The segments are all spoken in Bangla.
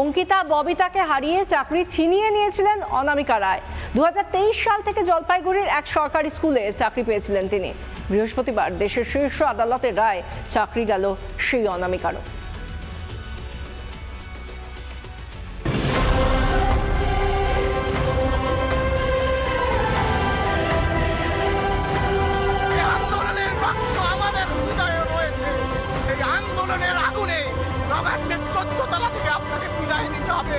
অঙ্কিতা, ববিতাকে হারিয়ে চাকরি ছিনিয়ে নিয়েছিলেন অনামিকা রায়। দু হাজার তেইশ সাল থেকে জলপাইগুড়ির এক সরকারি স্কুলে চাকরি পেয়েছিলেন তিনি। বৃহস্পতিবার দেশের শীর্ষ আদালতের রায় চাকরি গেল সেই অনামিকারও। নবান্নের চোদ্দতলা থেকে আপনাকে বিদায় নিতে হবে।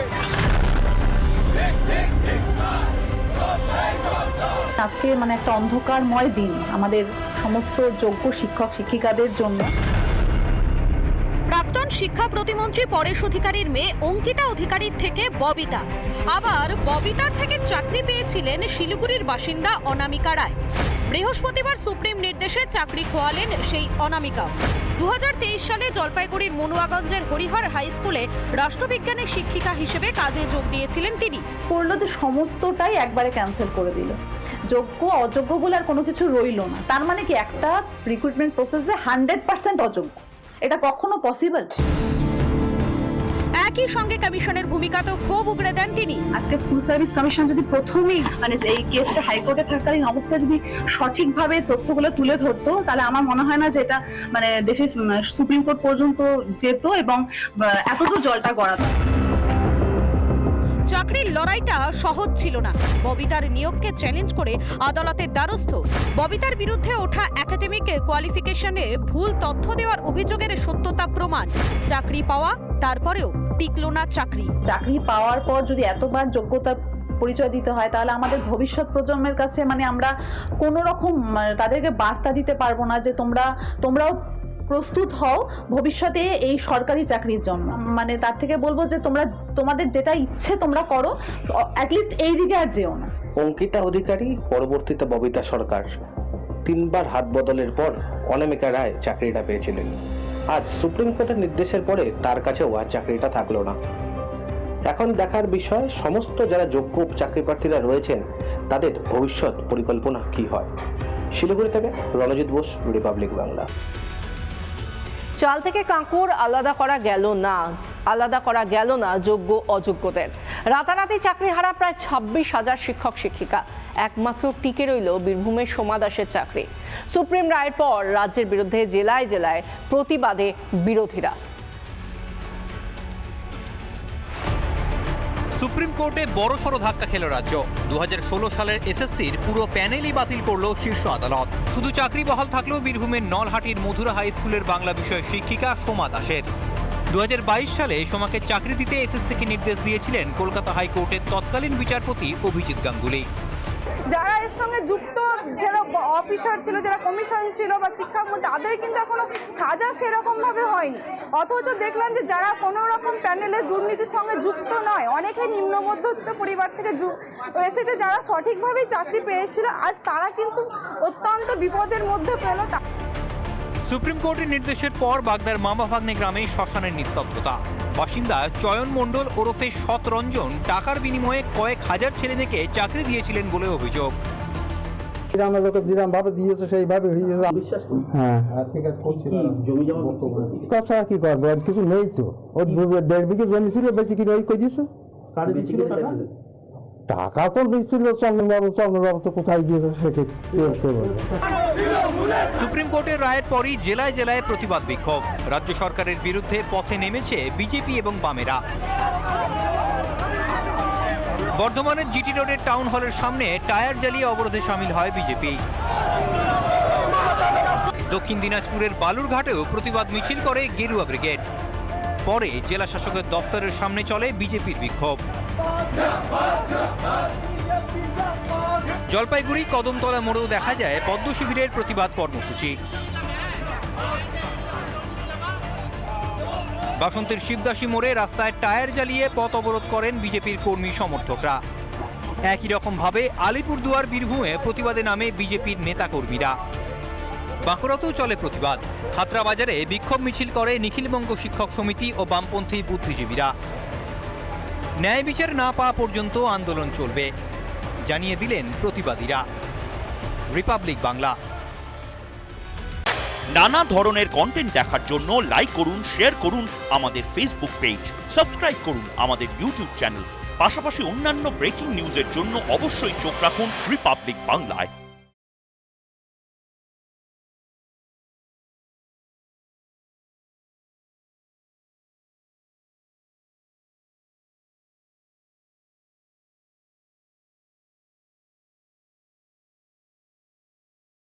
আজকে মানে একটা অন্ধকারময় দিন আমাদের সমস্ত যোগ্য শিক্ষক, শিক্ষিকাদের জন্য। প্রাক্তন শিক্ষা প্রতিমন্ত্রী পরেশ অধিকারীর মেয়ে অঙ্কিতা অধিকারীর থেকে ববিতা। আবার ববিতার থেকে চাকরি পেয়েছিলেন শিলিগুড়ির বাসিন্দা অনামিকা রায়। বৃহস্পতিবার সুপ্রিম নির্দেশে চাকরি খোয়ালেন সেই অনামিকা। দুহাজার তেইশ সালে জলপাইগুড়ির মনুয়াগঞ্জের হরিহর হাই স্কুলে রাষ্ট্রবিজ্ঞানের শিক্ষিকা হিসেবে কাজে যোগ দিয়েছিলেন তিনি। করল যে সমস্তটাই একবারে ক্যান্সেল করে দিল। যোগ্য, অযোগ্য বলে আর কোনো কিছু রইল না। তার মানে কি একটা রিক্রুটমেন্ট প্রসেসে হান্ড্রেড পার্সেন্ট অযোগ্য। এটা কখনো পসিবল একই সঙ্গে কমিশনের ভূমিকা তো খুব উগড়ে দেন তিনি। আজকে স্কুল সার্ভিস কমিশন যদি প্রথমেই মানে এই কেসটা হাইকোর্টে থাকাকালীন অবস্থায় যদি সঠিকভাবে তথ্যগুলো তুলে ধরতো তাহলে আমার মনে হয় না যে এটা মানে দেশের সুপ্রিম কোর্ট পর্যন্ত যেত এবং এতটুকু জলটা গড়াতো। চাকরির লড়াইটা সহজ ছিল না। ববিতার নিয়োগকে চ্যালেঞ্জ করে আদালতের দ্বারস্থ। ববিতার বিরুদ্ধে ওঠা একাডেমিক কোয়ালিফিকেশনে ভুল তথ্য দেওয়ার অভিযোগের সত্যতা প্রমাণ। চাকরি পাওয়া, তারপরেও টিকলো না চাকরি। চাকরি পাওয়ার পর যদি এতবার যোগ্যতা পরিচয় দিতে হয়, তাহলে আমাদের ভবিষ্যৎ প্রজন্মের কাছে মানে আমরা কোনো রকম মানে তাদেরকে বার্তা দিতে পারব না যে তোমরা, তোমরাও প্রস্তুত হও ভবিষ্যতে এই সরকারি চাকরির জন্য। মানে তার থেকে বলব যে তোমরা, তোমাদের যেটা ইচ্ছে তোমরা করো অ্যাটলিস্ট এই দিকে আর যেও না। অঙ্কিতা অধিকারী, পরবর্তীতে ববিতা সরকার। তিনবার হাত বদলের পর অনামিকা রায় চাকরিটা পেয়েছিলেন। আজ সুপ্রিম কোর্টের নির্দেশের পরে তার কাছেও আর চাকরিটা থাকল না। এখন দেখার বিষয়, সমস্ত যারা যোগ্য চাকরি প্রার্থীরা রয়েছেন, তাদের ভবিষ্যৎ পরিকল্পনা কি হয়? শিলিগুড়ি থেকে রণজিৎ বোস, রিপাবলিক বাংলা। চাল থেকে কাঁকুর আলাদা করা গেল না, আলাদা করা গেল না যোগ্য অযোগ্যদের। রাতারাতি চাকরি হারা প্রায় ছাব্বিশ হাজার শিক্ষক, শিক্ষিকা। একমাত্র টিকে রইল বীরভূমের সোমা দাসের চাকরি। সুপ্রিম রায়ের পর রাজ্যের বিরুদ্ধে জেলায় জেলায় প্রতিবাদে বিরোধীরা। সুপ্রিম কোর্টে বড়সড় ধাক্কা খেল রাজ্য। দু হাজার ষোলো সালের এসএসসির পুরো প্যানেলই বাতিল করল শীর্ষ আদালত। শুধু চাকরি বহাল থাকলেও বীরভূমের নলহাটির মধুরা হাই স্কুলের বাংলা বিষয়ের শিক্ষিকা সোমা দাসের দু হাজার বাইশ সালে সোমাকে চাকরি দিতে এসএসসিকে নির্দেশ দিয়েছিলেন কলকাতা হাইকোর্টের তৎকালীন বিচারপতি অভিজিৎ গাঙ্গুলি। যারা এর সঙ্গে যুক্ত যারা অফিসার ছিল, যারা কমিশন ছিল বা শিক্ষামন্ত্রী তাদের কিন্তু এখনও সাজা সেরকমভাবে হয়নি। অথচ দেখলাম যে যারা কোনো রকম প্যানেলে দুর্নীতির সঙ্গে যুক্ত নয় অনেকে নিম্ন মধ্যবিত্ত পরিবার থেকে এসেছে যারা সঠিকভাবেই চাকরি পেয়েছিল। আজ তারা কিন্তু অত্যন্ত বিপদের মধ্যে পেল তা- সুপ্রিম কোর্টের নির্দেশের পর বাগদার মামা ভাগ্নে গ্রামে শ্মশানের নিস্তব্ধতা। বাসিন্দা চয়ন মণ্ডল ওরফে সতরঞ্জন টাকার বিনিময়ে কয়েক হাজার ছেলেমেয়েকে চাকরি দিয়েছিলেন বলে অভিযোগ। গ্রামের লোকে যেরকম ভাবে দিয়েছে সেইভাবে হয়ে গেছে। হ্যাঁ। কি করব? আর কিছু নেই তো। ওর দেড় বিঘে জমি ছিল বেশি কিনে ওই করে দিয়েছে টাকা তো দিচ্ছিল চন্দনবাবু চন্দনবাবু তো কোথায় গিয়েছে সেটা সুপ্রিম কোর্টের রায়ের পরই জেলায় জেলায় প্রতিবাদ বিক্ষোভ। রাজ্য সরকারের বিরুদ্ধে পথে নেমেছে বিজেপি এবং বামেরা। বর্ধমানের জিটি রোডের টাউন হলের সামনে টায়ার জ্বালিয়ে অবরোধে সামিল হয় বিজেপি। দক্ষিণ দিনাজপুরের বালুরঘাটেও প্রতিবাদ মিছিল করে গেরুয়া ব্রিগেড। পরে জেলা শাসকের দপ্তরের সামনে চলে বিজেপির বিক্ষোভ। জলপাইগুড়ি কদমতলা মোড়েও দেখা যায় পদ্ম শিবিরের প্রতিবাদ কর্মসূচি। বাসন্তের শিবদাসী মোড়ে রাস্তায় টায়ার জ্বালিয়ে পথ অবরোধ করেন বিজেপির কর্মী সমর্থকরা। একই রকম ভাবে আলিপুরদুয়ার বীরভূমে প্রতিবাদে নামে বিজেপির নেতাকর্মীরা। বাঁকুড়াতেও চলে প্রতিবাদ। খাতড়াবাজারে বিক্ষোভ মিছিল করে নিখিলবঙ্গ শিক্ষক সমিতি ও বামপন্থী বুদ্ধিজীবীরা। ন্যায় বিচার না পাওয়া পর্যন্ত আন্দোলন চলবে, জানিয়ে দিলেন প্রতিবাদীরা। রিপাবলিক বাংলা। নানা ধরনের কন্টেন্ট দেখার জন্য লাইক করুন শেয়ার করুন আমাদের ফেসবুক পেজ সাবস্ক্রাইব করুন আমাদের ইউটিউব চ্যানেল পাশাপাশি অন্যান্য ব্রেকিং নিউজের জন্য অবশ্যই চোখ রাখুন রিপাবলিক বাংলায়